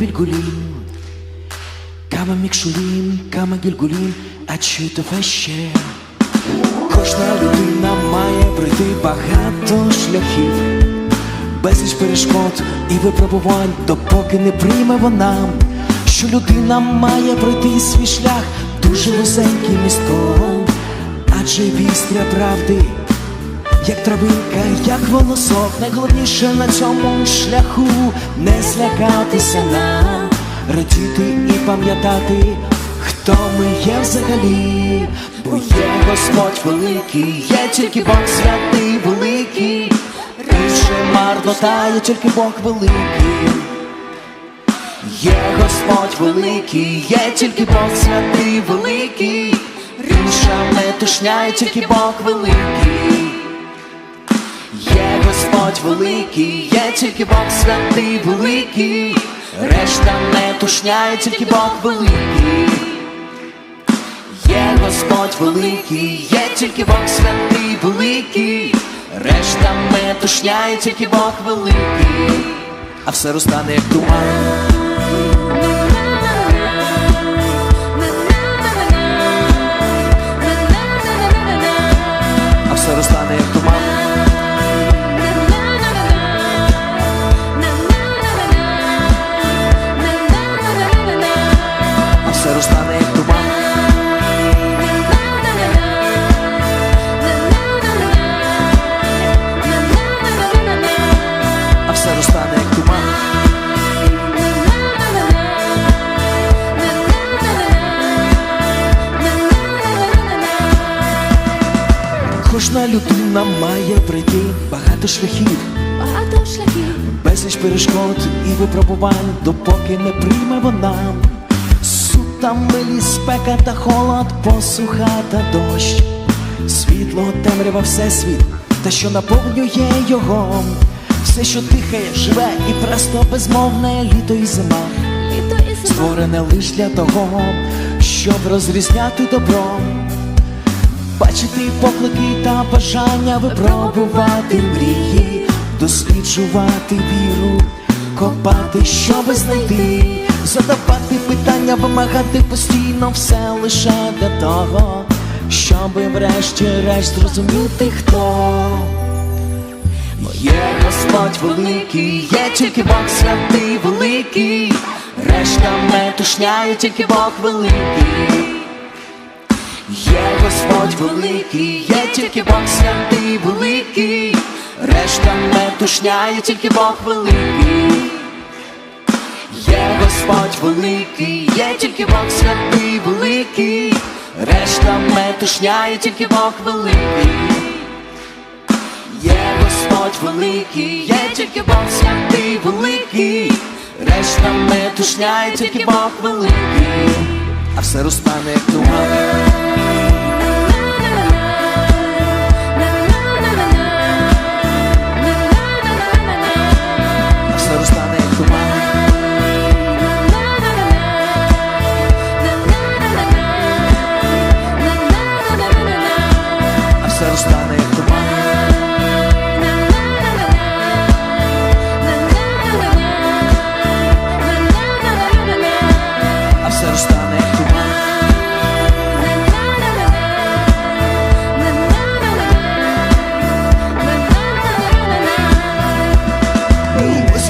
гільгулін, кама мікшулін, кама гільгулін, а чи то ще? Кожна людина має пройти багато шляхів, безліч перешкод і випробувань, допоки не прийме вона, що людина має пройти свій шлях дуже вузеньким містком, адже вістря правди, як травинка, як волосок, найголовніше на цьому шляху не злякатися нам, радіти і пам'ятати, хто ми є взагалі, бо є Господь великий, є тільки Бог святий великий, Ріше марнота, є тільки Бог великий. Є Господь великий, є тільки Бог святий великий, Ріша метушня, є тільки Бог великий. Господь великий, є тільки Бог святий великий, решта метушня, є тільки Бог великий. Є Господь великий, є тільки Бог святий великий, решта метушня, є тільки Бог великий, а все розтане як туман. А все розтане як туман. Кожна людина має пройти багато шляхів, Багато шляхів, безліч перешкод і випробувань, допоки не прийме вона. Суд та милість, спека та холод, посуха та дощ, світло, темрява, всесвіт, та що наповнює його, все, що дихає, живе і просто безмовне літо і зима. літо і зима. створене лиш для того, щоб розрізняти добро, бачити поклики та бажання, випробувати мрії, досліджувати віру, копати, щоби знайти, задавати питання, вимагати постійно все лише для того, щоби врешті-решт зрозуміти, хто. Є Господь великий, є тільки Бог святий великий, решта метушня, є тільки Бог великий. Є Господь великий, є тільки Бог святий великий, решта метушня, є тільки Бог великий. Є Господь великий, є тільки Бог святий великий, решта метушня, є тільки Бог великий. Є Господь великий, є тільки Бог святий великий, решта метушня, є тільки Бог великий, а все розтане як туман.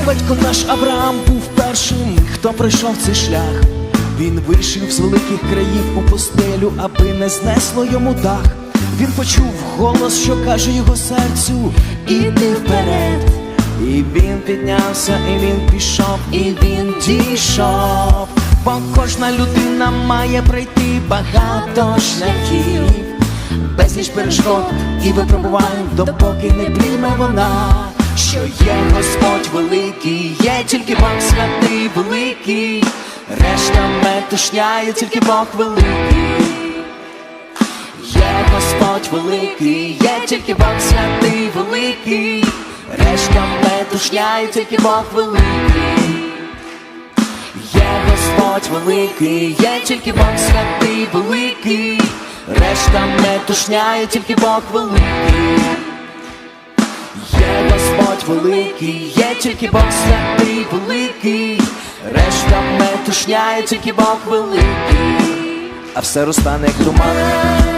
Батько наш Авраам був першим, хто пройшов цей шлях. Він вийшов з великих країв у постелю, аби не знесло йому дах. Він почув голос, що каже його серцю, іди вперед. І він піднявся, і він пішов, і він дійшов. Бо кожна людина має пройти багато шляхів, безліч перешкод і випробувань, допоки не прийме вона, що є Господь великий, є тільки Бог святий великий, решта метушня, є тільки Бог великий. Є Господь великий, є тільки Бог святий великий, решта метушня, є тільки Бог великий. Є Господь великий, є тільки Бог святий великий, решта метушня, є тільки Бог великий. Є Господь великий, є тільки Бог святий великий, решта метушня є тільки Бог великий, а все розтане як туман.